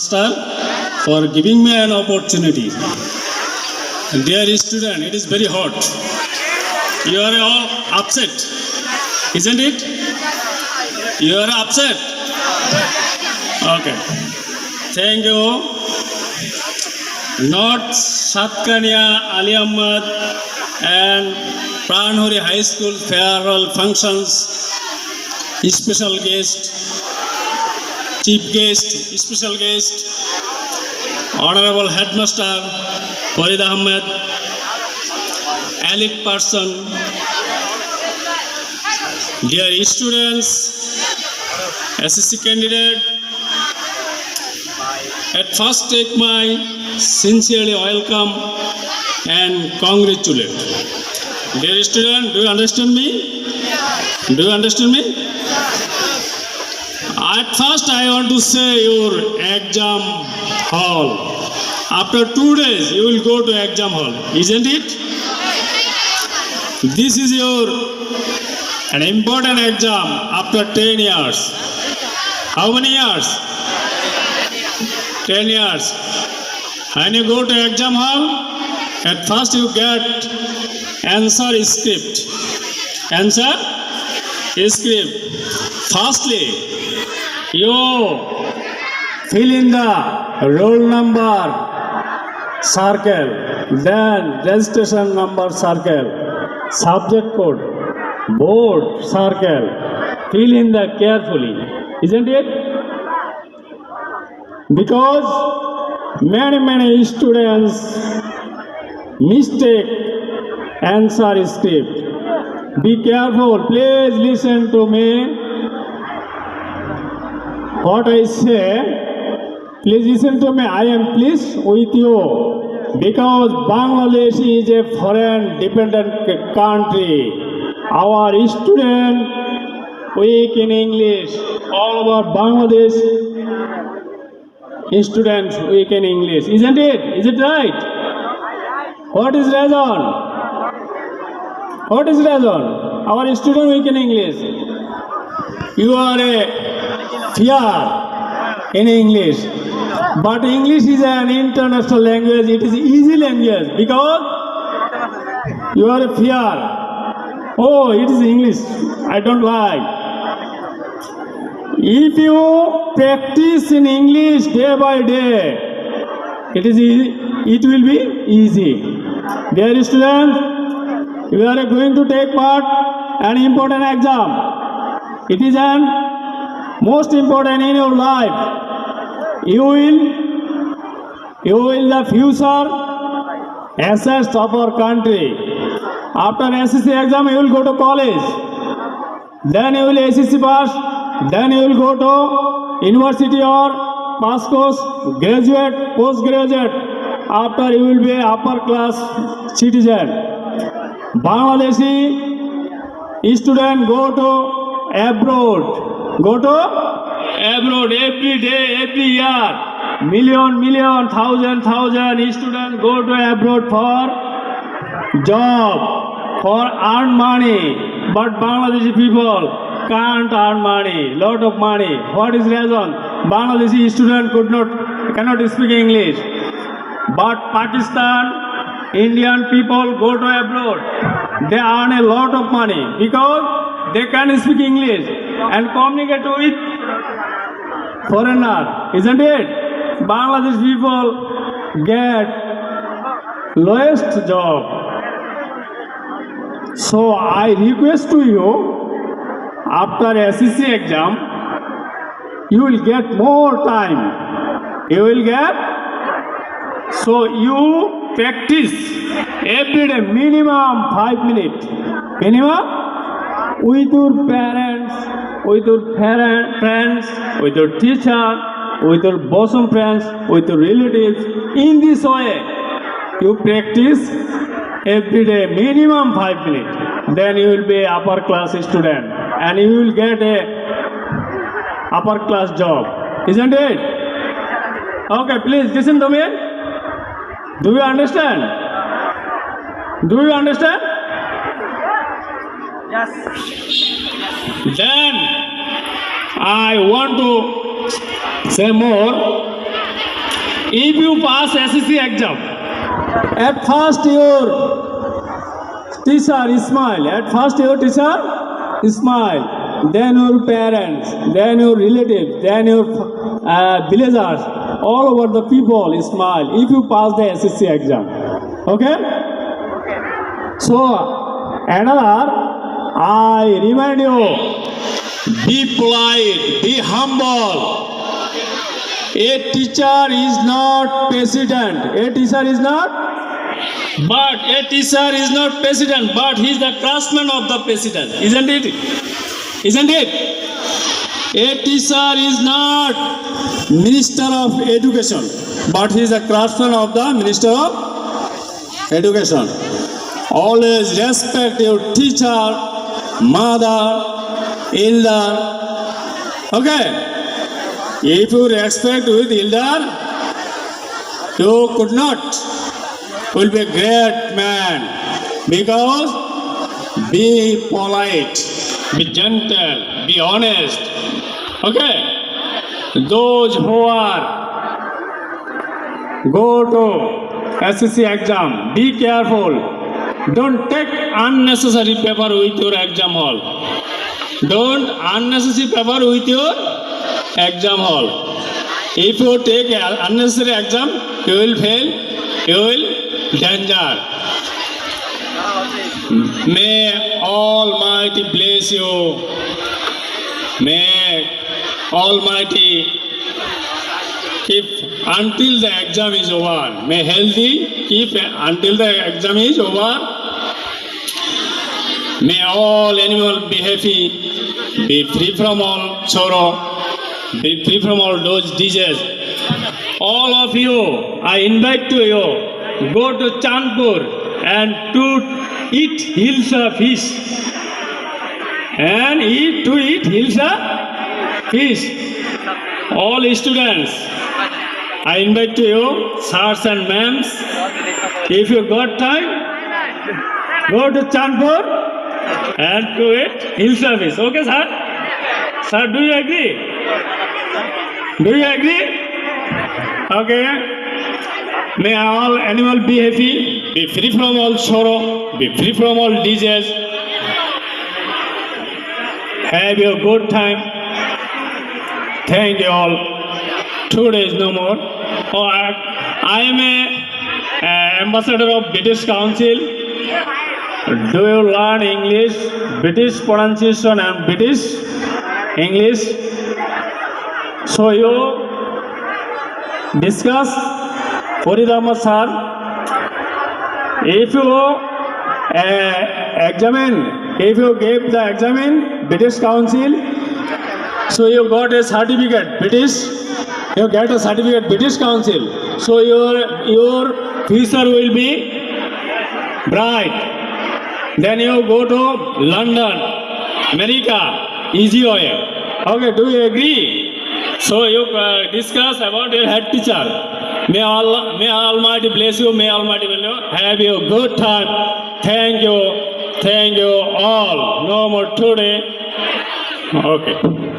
Master, for giving me an opportunity. Dear student, it is very hot. You are all upset, isn't it? You are upset? Okay. Thank you. Not Satkanya Ali Ahmad and Pranhuri High School farewell functions, special guest chief guest, special guest, honorable headmaster Farid Ahmed, elite person, dear students, SSC candidate, at first take my sincerely welcome and congratulate. Dear student, do you understand me? Do you understand me? At first, I want to say your exam hall. After two days, you will go to exam hall, isn't it? This is your an important exam after 10 years. How many years? 10 years. When you go to exam hall, at first you get answer script. Answer? script. Firstly, you fill in the roll number circle, then registration number circle, subject code, board circle. Fill in the carefully, isn't it? Because many many students mistake answer script. Be careful. Please listen to me. What I say, please listen to me. I am pleased with you because Bangladesh is a foreign dependent country. Our student weak in English. All over Bangladesh students weak in English. Isn't it? Is it right? What is reason? What is reason? Our student week in English. You are a fear in English. But English is an international language. It is easy language because you are a fear. Oh, it is English. I don't like. If you practice in English day by day, it is easy. It will be easy. Dear students, you are going to take part an important exam, it is an most important in your life. You will, you will the future assets of our country. After SSC exam, you will go to college. Then you will SSC pass. Then you will go to university or pass course, graduate, postgraduate. After you will be upper class citizen. Bangladeshi students go to abroad every day, every year. Million, thousand students go to abroad for job, for earn money. But Bangladeshi people can't earn money, lot of money. What is reason? Bangladeshi student cannot speak English. But Pakistan Indian people go to abroad. They earn a lot of money because they can speak English and communicate with foreigner, isn't it? Bangladesh people get lowest job. So I request to you, after SEC exam, you will get more time. You will get, so you practice every day minimum five minutes minimum with your parents with your friends with your teacher with your bosom friends with your relatives in this way you practice every day minimum five minutes then you will be upper class student and you will get a upper class job isn't it okay please listen to me Do you understand? Do you understand? Yes. Then I want to say more. If you pass SEC exam, at first your teacher smile. At first your teacher smile. Then your parents, then your relatives, then your uh, villagers, all over the people smile if you pass the SSC exam. Okay? So, another, I remind you, be polite, be humble. A teacher is not president. A teacher is not? But a teacher is not president, but he is the craftsman of the president. Isn't it? Isn't it? A teacher is not Minister of Education, but he is a craftsman of the Minister of Education. Always respect your teacher, mother, elder. Okay? If you respect with elder, you could not will be a great man because be polite, be gentle, be honest, Okay? Those who are go to SSC exam, be careful. Don't take unnecessary paper with your exam hall. Don't unnecessary paper with your exam hall. If you take unnecessary exam, you will fail, you will danger. May Almighty bless you. May Almighty, keep until the exam is over, may healthy keep until the exam is over. May all animal be happy, be free from all sorrow, be free from all those diseases. All of you, I invite to you, go to Chandpur and to eat hilsa fish. And eat to eat hilsa Please, all students, I invite you, sirs and ma'ams, if you got time, go to Chandpur and do it in service. Okay, sir? Sir, do you agree? Do you agree? Okay. May all animals be happy, be free from all sorrow, be free from all disease. Have a good time. Thank you all. Two days, no more. Oh, I, I am a, a ambassador of British Council. Do you learn English, British pronunciation and British English? So you discuss Puridama sir. If you uh, examine, if you give the examine, British Council, so you got a certificate, British. You get a certificate, British Council. So your your future will be bright. Then you go to London, America, easy way. Okay, do you agree? So you uh, discuss about your head teacher. May Allah, May Almighty bless you. May Almighty bless you. Have you good time. Thank you. Thank you all. No more today. Okay.